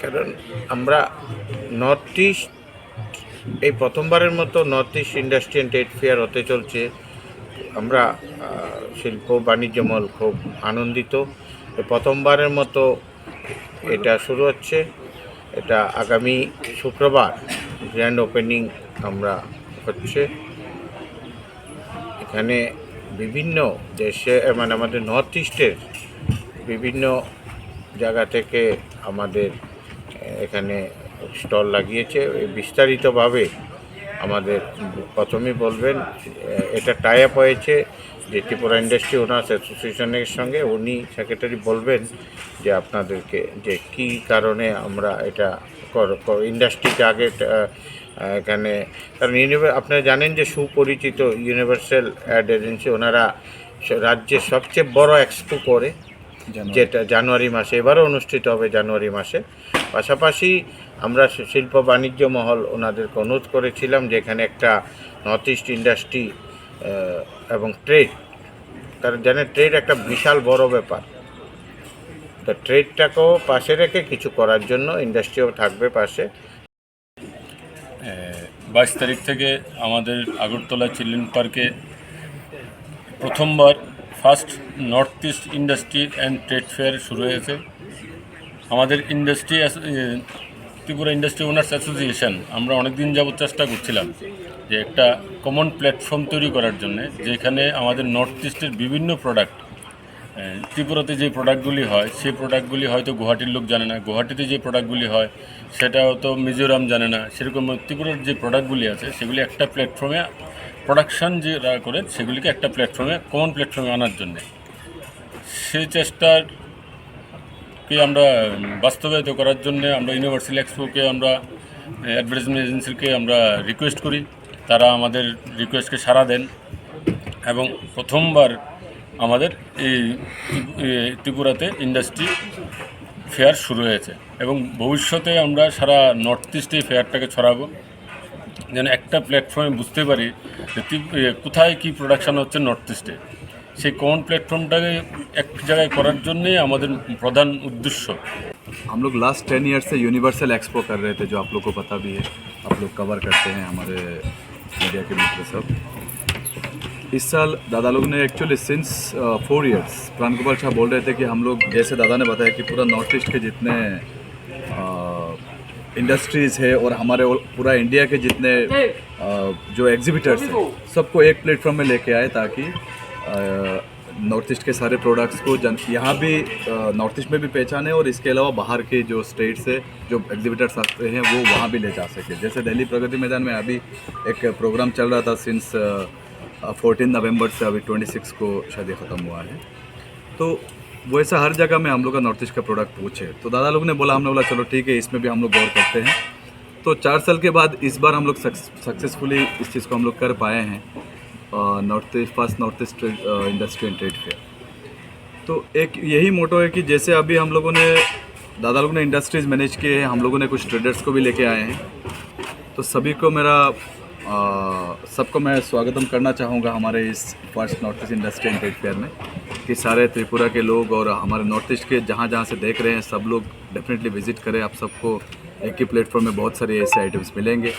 কারণ আমরা north east এই প্রথমবারের মতো north east industrial trade fair হতে চলছে। আমরা শিল্প, বাণিজ্য মহল খুব আনন্দিত। প্রথমবারের মতো এটা শুরু হচ্ছে। এটা আগামী শুক্রবার গ্র্যান্ড ওপেনিং আমরা হচ্ছে। এখানে বিভিন্ন দেশে মানে আমাদের নর্থ ইস্টের বিভিন্ন জায়গা থেকে আমাদের এখানে স্টল লাগিয়েছে। বিস্তারিতভাবে আমাদের প্রথমেই বলবেন, এটা টাই আপ হয়েছে যে ত্রিপুরা ইন্ডাস্ট্রি ওনার্স অ্যাসোসিয়েশনের সঙ্গে। উনি সেক্রেটারি বলবেন যে আপনাদেরকে যে কি কারণে আমরা এটা ইন্ডাস্ট্রিতে আগে এখানে কারণ ইউনিভার আপনারা জানেন যে সুপরিচিত ইউনিভার্সাল অ্যাড এজেন্সি ওনারা রাজ্যের সবচেয়ে বড় এক্সপো করে। যেটা জানুয়ারি মাসে এবারও অনুষ্ঠিত হবে জানুয়ারি মাসে। পাশাপাশি আমরা শিল্প বাণিজ্য মহল ওনাদেরকে অনুরোধ করেছিলাম যে এখানে একটা নর্থ ইস্ট ইন্ডাস্ট্রি এবং ট্রেড কারণ জানেন ট্রেড একটা বিশাল বড় ব্যাপার। তো ট্রেডটাকেও পাশে রেখে কিছু করার জন্য ইন্ডাস্ট্রিও থাকবে পাশে। বাইশ তারিখ থেকে আমাদের আগরতলা চিলড্রেন পার্কে প্রথমবার first north east industry and trade fair শুরু হয়েছে। আমাদের industry Tripura industry owners association, আমরা অনেক দিন যাবত চেষ্টা করছিলাম যে একটা কমন প্ল্যাটফর্ম তৈরি করার জন্য, যেখানে আমাদের নর্থ ইস্টের বিভিন্ন প্রোডাক্ট ত্রিপুরাতে যে প্রোডাক্টগুলি হয়, সেই প্রোডাক্টগুলি হয়তো গুয়াহাটির লোক জানে না। গুয়াহাটিতে যে প্রোডাক্টগুলি হয় সেটা হয়তো মিজোরাম জানে না। সেরকম ত্রিপুরার যে প্রোডাক্টগুলি আছে, সেগুলি একটা প্ল্যাটফর্মে প্রোডাকশান যে করে, সেগুলিকে একটা প্ল্যাটফর্মে কমন প্ল্যাটফর্মে আনার জন্যে। সেই চেষ্টার কে আমরা বাস্তবায়িত করার জন্য আমরা ইউনিভার্সাল এক্সপোকে আমরা অ্যাডভার্টাইজমেন্ট এজেন্সিকে আমরা রিকোয়েস্ট করি। তারা আমাদের রিকোয়েস্টকে সাড়া দেন এবং প্রথমবার আমাদের এই ত্রিপু- এ, ত্রিপুরাতে ইন্ডাস্ট্রি ফেয়ার শুরু হয়েছে এবং ভবিষ্যতে আমরা সারা নর্থ ইস্টে এই ফেয়ারটাকে ছড়াবো যেন একটা প্ল্যাটফর্মে বুঝতে পারি যে ত্রিপ- এ, কোথায় কী প্রোডাকশান হচ্ছে নর্থ ইস্টে সেই কমন প্ল্যাটফর্মটাকে এক জায়গায় করার জন্যেই আমাদের প্রধান উদ্দেশ্য हम लोग लास्ट टेन ईयर से यूनिवर्सल एक्सपो कर रहे थे जो आप लोग को पता भी है आप लोग कवर करते हैं हमारे मीडिया के मित्र सब इस साल दादा लोग ने एक्चुअली सिंस फोर इयर्स प्राण गोपाल शाह बोल रहे थे कि हम लोग जैसे दादा ने बताया कि पूरा नॉर्थ ईस्ट के जितने इंडस्ट्रीज़ है और हमारे पूरा इंडिया के जितने अ, जो एग्जिबिटर्स हैं सबको एक प्लेटफॉर्म में लेके आए ताकि नॉर्थ ईस्ट के सारे प्रोडक्ट्स को जन यहाँ भी नॉर्थ ईस्ट में भी पहचाने और इसके अलावा बाहर के जो स्टेट से जो एग्जिबिटर्स आते हैं वो वहाँ भी ले जा सके। जैसे दिल्ली प्रगति मैदान में अभी एक प्रोग्राम चल रहा था सिंस फोर्टीन नवंबर से अभी ट्वेंटी सिक्स को शायद ख़त्म हुआ है। तो वैसा हर जगह में हम लोग का नॉर्थ ईस्ट का प्रोडक्ट पूछे। तो दादा लोग ने बोला हमने बोला, चलो ठीक है, इसमें भी हम लोग गौर करते हैं। तो चार साल के बाद इस बार हम लोग सक्सेसफुली इस चीज़ को हम लोग कर पाए हैं north east first north east industry and trade fair तो एक यही मोटो है कि जैसे अभी हम लोगों ने, दादा लोग ने इंडस्ट्रीज़ मैनेज किए हैं, हम लोगों ने कुछ ट्रेडर्स को भी लेके आए हैं। तो सभी को मेरा सबको मैं स्वागतम करना चाहूँगा हमारे इस first north east industry and trade fair में, कि सारे त्रिपुरा के लोग और हमारे नॉर्थ ईस्ट के जहाँ जहाँ से देख रहे हैं, सब लोग डेफिनेटली विज़िट करें। आप सबको एक ही प्लेटफॉर्म में बहुत सारे ऐसे आइटम्स मिलेंगे।